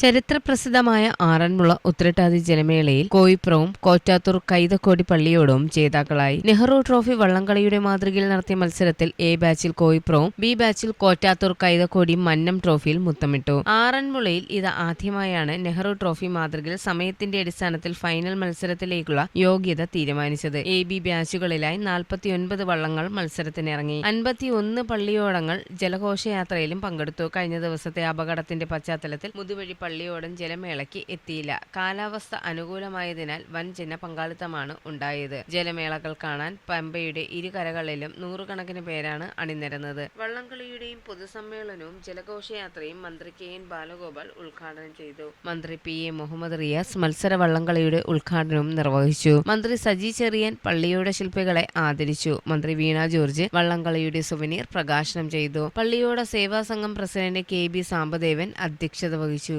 ചരിത്രപ്രസിദ്ധമായ ആറന്മുള ഉത്രട്ടാതി ജലമേളയിൽ കോയിപ്രവും കോറ്റാത്തൂർ കൈതക്കോടി പള്ളിയോടും ജേതാക്കളായി. നെഹ്റു ട്രോഫി വള്ളംകളിയുടെ മാതൃകയിൽ നടത്തിയ മത്സരത്തിൽ എ ബാച്ചിൽ കോയിപ്രവും ബി ബാച്ചിൽ കോറ്റാത്തൂർ കൈതക്കോടി മന്നം ട്രോഫിയിൽ മുത്തമിട്ടു. ആറന്മുളയിൽ ഇത് ആദ്യമായാണ് നെഹ്റു ട്രോഫി മാതൃകയിൽ സമയത്തിന്റെ അടിസ്ഥാനത്തിൽ ഫൈനൽ മത്സരത്തിലേക്കുള്ള യോഗ്യത തീരുമാനിച്ചത്. എ ബി ബാച്ചുകളിലായി നാൽപ്പത്തിയൊൻപത് വള്ളങ്ങൾ മത്സരത്തിനിറങ്ങി. അൻപത്തിയൊന്ന് പള്ളിയോടങ്ങൾ ജലഘോഷയാത്രയിലും പങ്കെടുത്തു. കഴിഞ്ഞ ദിവസത്തെ അപകടത്തിന്റെ പശ്ചാത്തലത്തിൽ മുതുവഴി പള്ളിയോടം ജലമേളയ്ക്ക് എത്തിയില്ല. കാലാവസ്ഥ അനുകൂലമായതിനാൽ വൻ ജനപങ്കാളിത്തമാണ് ഉണ്ടായത്. ജലമേളകൾ കാണാൻ പമ്പയുടെ ഇരുകരകളിലും നൂറുകണക്കിന് പേരാണ് അണിനിരന്നത്. വള്ളംകളിയുടെയും പൊതുസമ്മേളനവും ജലഘോഷയാത്രയും മന്ത്രി കെ എൻ ബാലഗോപാൽ ഉദ്ഘാടനം ചെയ്തു. മന്ത്രി പി എ മുഹമ്മദ് റിയാസ് മത്സര വള്ളംകളിയുടെ ഉദ്ഘാടനവും നിർവഹിച്ചു. മന്ത്രി സജി ചെറിയൻ പള്ളിയോട ശില്പികളെ ആദരിച്ചു. മന്ത്രി വീണ ജോർജ് വള്ളംകളിയുടെ സുവനീർ പ്രകാശനം ചെയ്തു. പള്ളിയോട സേവാ സംഘം പ്രസിഡന്റ് കെ ബി സാമ്പദേവൻ അധ്യക്ഷത വഹിച്ചു.